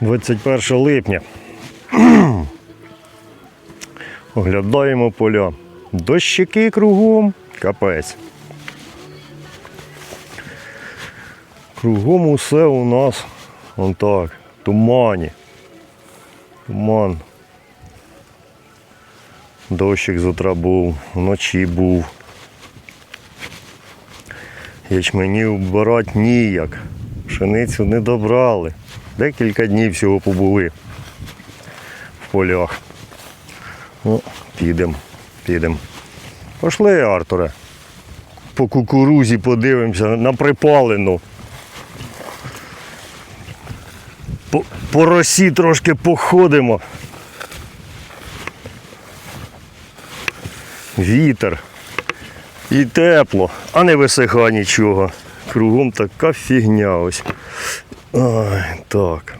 21 липня. Оглядаємо поля. Дощики кругом, капець. Кругом усе у нас вон так, тумані. Туман. Дощик з був, вночі був. Ячменів вбирати ніяк. Пшеницю не добрали. Декілька днів всього побули в полях. Ну, підемо, підемо. Пошли, Артуре. По кукурузі подивимося на припалену. По, по росі трошки походимо. Вітер. І тепло, а не висиха нічого. Кругом така фігня ось. Ой, так.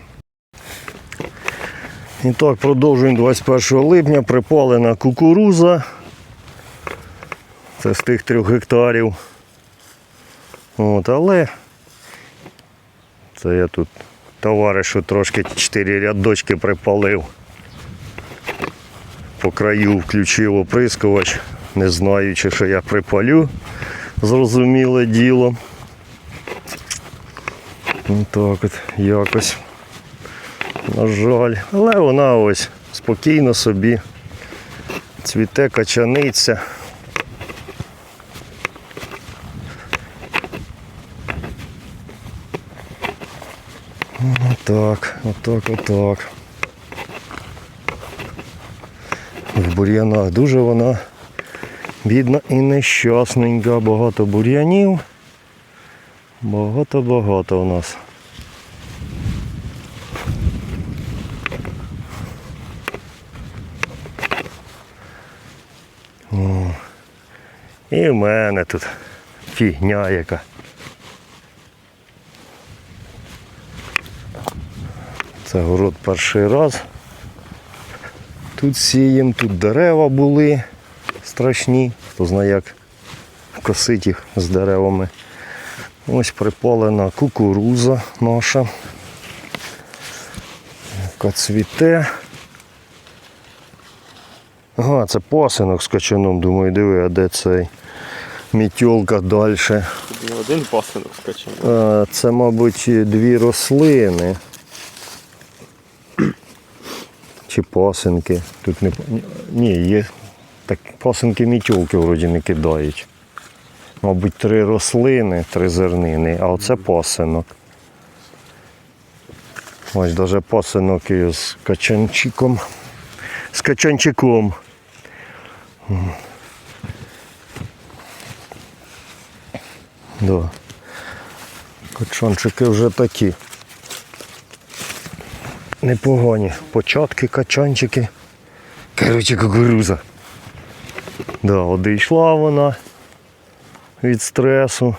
І так, продовжуємо 21 липня. Припалена кукуруза. Це з тих трьох гектарів. От, але це я тут товаришу трошки 4 рядочки припалив. По краю включив оприскувач, не знаючи, що я припалю. Зрозуміле діло. Так от якось. На жаль. Але вона ось спокійно собі цвіте, качаниця. Отак, отак, отак. В бур'янах дуже вона бідна і нещасненька, багато бур'янів. Багато-багато у нас. О, і в мене тут фігня яка. Це город перший раз. Тут сієм, тут дерева були страшні, хто знає як косить їх з деревами. Ось припалена кукуруза наша. Яка цвіте. Ага, це пасинок з качаном, думаю, диви, а де цей мітьолка далі. Не один пасинок скачав. Е, Це, мабуть, дві рослини. Чи пасинки. Тут не... Ні, є так пасинки мітьолки вроді не кидають. Мабуть, три рослини, три зернини, а оце пасинок. Ось навіть пасинок із качанчиком. З качанчиком. Да. Качанчики вже такі. Непогані. Початки, качанчики. Коротше, кукуруза. Да, одійшла вона від стресу.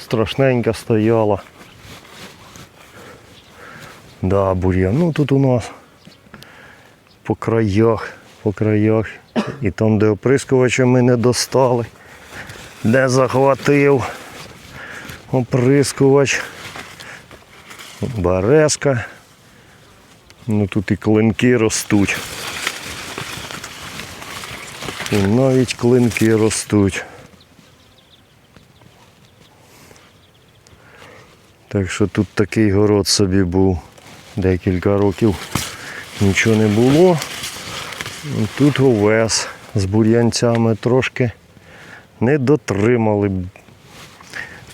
Страшненька стояла. Да, бур'ян. Ну тут у нас по краях, по краях. І там, де оприскувача ми не достали, де захватив оприскувач. Березка. Ну тут і клинки ростуть. І навіть клинки ростуть. Так що тут такий город собі був. Декілька років нічого не було. Тут овес з бур'янцями трошки не дотримали,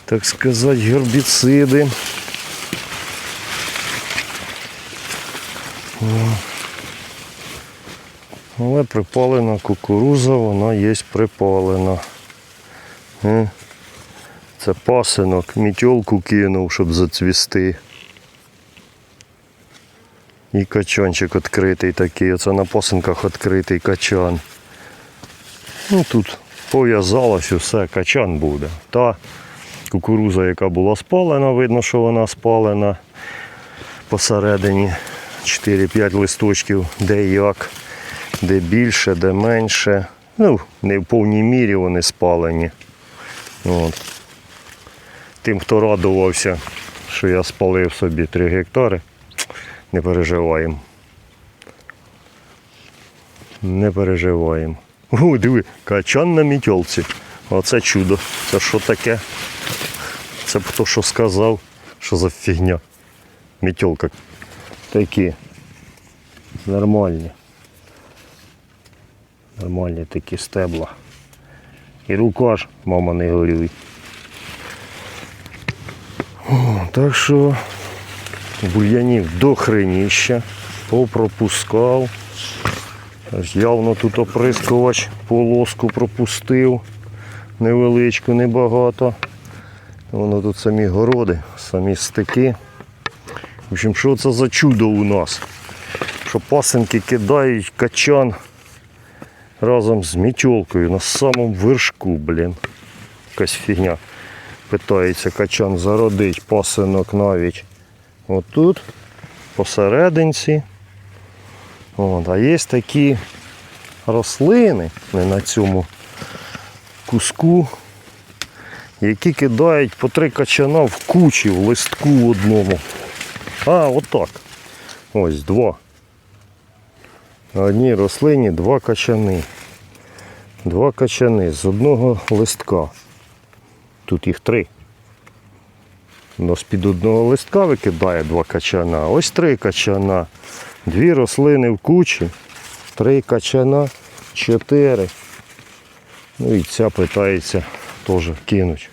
так сказати, гербіциди. Але припалена кукуруза, вона є припалена. Е, Це пасинок, мітьолку кинув, щоб зацвісти. І качанчик відкритий такий, оце на пасинках відкритий качан. Ну тут пов'язалось усе, качан буде. Та кукуруза, яка була спалена, видно, що вона спалена посередині 4-5 листочків, де як, де більше, де менше. Ну, не в повній мірі вони спалені. От. Тим, хто радувався, що я спалив собі 3 гектари. Не переживаємо. Не переживаємо. О, диви, качан на мітьолці. Оце чудо. Це що таке? Це б хто що сказав, що за фігня. Мітьолка. Такі. Нормальні. Нормальні такі стебла. І рука ж, мама не горюй. О, Так що бур'янів до хреніща, попропускав. Явно тут оприскувач полоску пропустив. Невеличку, небагато. Воно тут самі городи, самі стики. В общем, що це за чудо у нас? Що пасенки кидають качан разом з мітьолкою на самому вершку, блін. Якась фігня. Питається качан зародить пасинок навіть отут, посерединці. От, а є такі рослини не на цьому куску, які кидають по три качана в кучі, в листку одному. А, отак. Ось два. На одній рослині два качани. Два качани з одного листка. Тут їх три. Но з-під одного листка викидає два качана. Ось три качана. Дві рослини в кучі. Три качана, чотири. Ну і ця питається теж кинуть.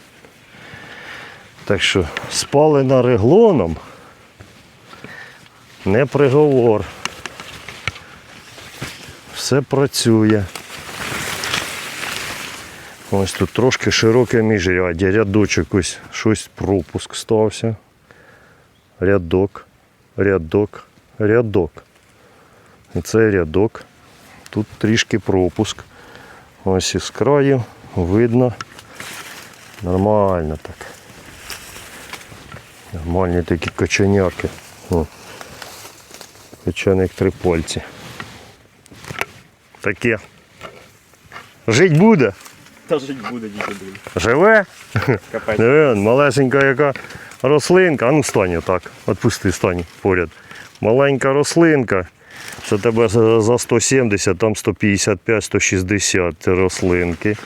Так що спалена реглоном не приговор. Все працює. Ось тут трошки широке міжряддя, рядочок ось щось пропуск стався. Рядок, рядок, рядок. І цей рядок. Тут трішки пропуск. Ось із краю видно. Нормально так. Нормальні такі качаняки. О. Качаник три пальці. Таке. Жить буде? Та жить буде діти, блін. Живе? Капець. Диви, малесенька яка рослинка. А ну стань так. Отпусти, стань поряд. Маленька рослинка. Це тебе за за 170, там 155, 160 рослинки.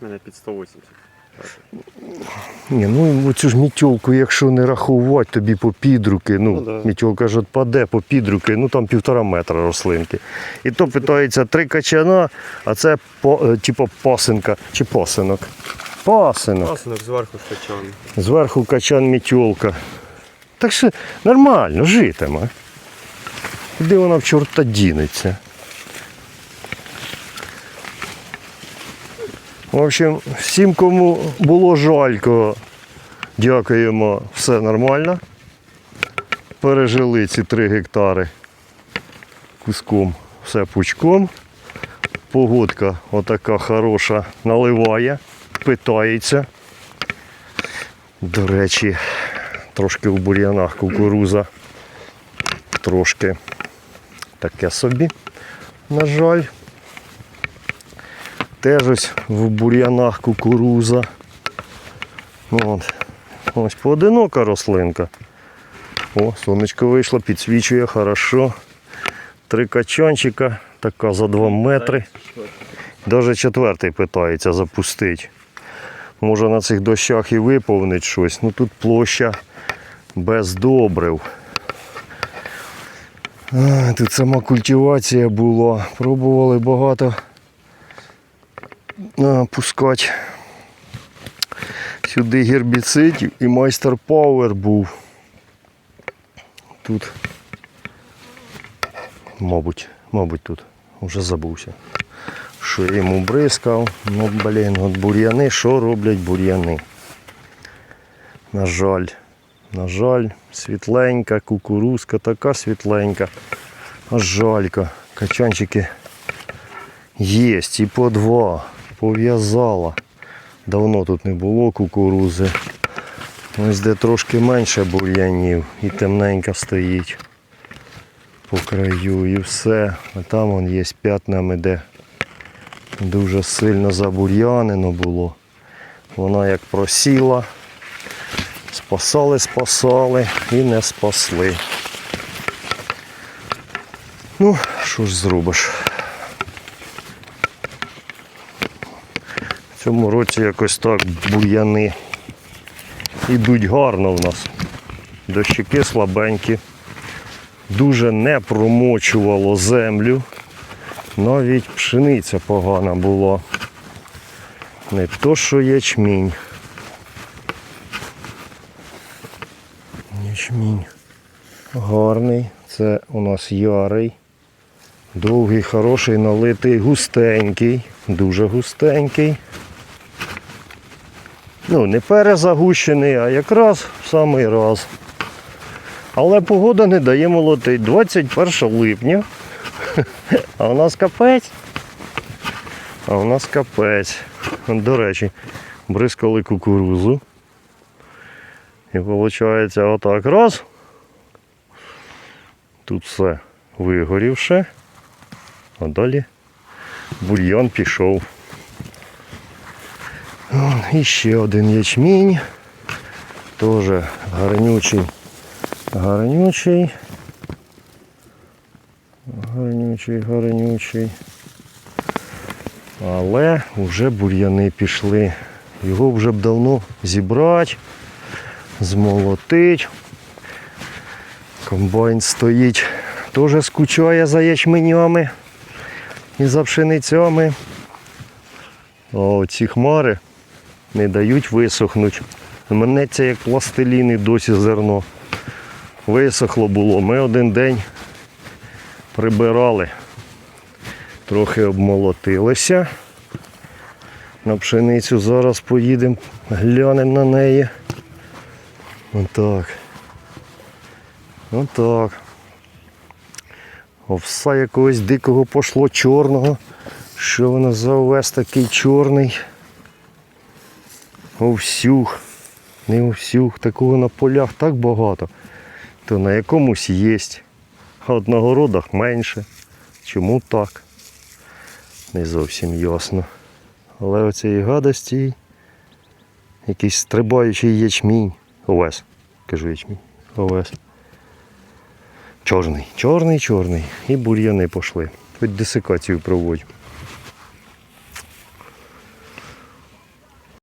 У мене під 180. Ні, ну цю ж мітьолку, якщо не рахувати тобі по підруки, ну, Ну, да. мітьолка ж отпаде по підруки, ну там півтора метра рослинки. І то питається три качана, а це по, е, типу пасинка чи пасинок. Пасинок. Пасинок зверху скачан. Зверху качан мітьолка. Так що нормально, житиме. Де вона в чорта дінеться? В общем, всім, кому було жалько, дякуємо, все нормально. Пережили ці три гектари куском, все пучком. Погодка отака хороша, наливає, питається. До речі, трошки у бур'янах кукуруза. Трошки таке собі, на жаль. Теж ось в бур'янах кукуруза. От. Ось поодинока рослинка. О, сонечко вийшло, підсвічує хорошо. Три качанчика, така за 2 метри. Даже четвертий питається запустити. Може на цих дощах і виповнить щось. Ну тут площа без добрив. Тут сама культивація була. Пробували багато пускати сюди гербіцидів і майстер пауер був. Тут, мабуть, мабуть, тут вже забувся що я йому бризкав. Ну, блін, от бур'яни, що роблять бур'яни? На жаль, на жаль, світленька, кукурузка така світленька. Аж жалька. Качанчики є, і по два. Пов'язала. Давно тут не було кукурузи. Ось де трошки менше бур'янів і темненька стоїть по краю і все. А там вон є п'ятнами, де дуже сильно забур'янено було. Вона як просіла Спасали, спасали і не спасли. Ну, що ж зробиш? Цьому році якось так бур'яни ідуть гарно в нас. Дощики слабенькі. Дуже не промочувало землю. Навіть пшениця погана була. Не то, що ячмінь. Ячмінь. Гарний. Це у нас ярий. Довгий, хороший, налитий, густенький, дуже густенький. Ну, не перезагущений, а якраз в самий раз. Але погода не дає молотить. 21 липня. А у нас капець. А у нас капець. До речі, бризкали кукурузу. І виходить отак раз. Тут все вигорівше. А далі бульйон пішов. І ще один ячмінь. Теж гарнючий. Гарнючий. Гарнючий, гарнючий. Але вже бур'яни пішли. Його вже б давно зібрати, змолотить. Комбайн стоїть, теж скучає за ячменями і за пшеницями. А ці хмари не дають висохнути. Мнеться як пластилін і досі зерно. Висохло було. Ми один день прибирали, трохи обмолотилися. На пшеницю зараз поїдемо, глянемо на неї. Отак. Отак. Овса якогось дикого пошло чорного. Що воно за овес такий чорний? Овсюх. Не овсюх. Такого на полях так багато. То на якомусь є. А от на городах менше. Чому так? Не зовсім ясно. Але оцієї гадості якийсь стрибаючий ячмінь. Овес. Кажу ячмінь. Овес. Чорний, чорний, чорний. І бур'яни пішли. Хоч десикацію проводь.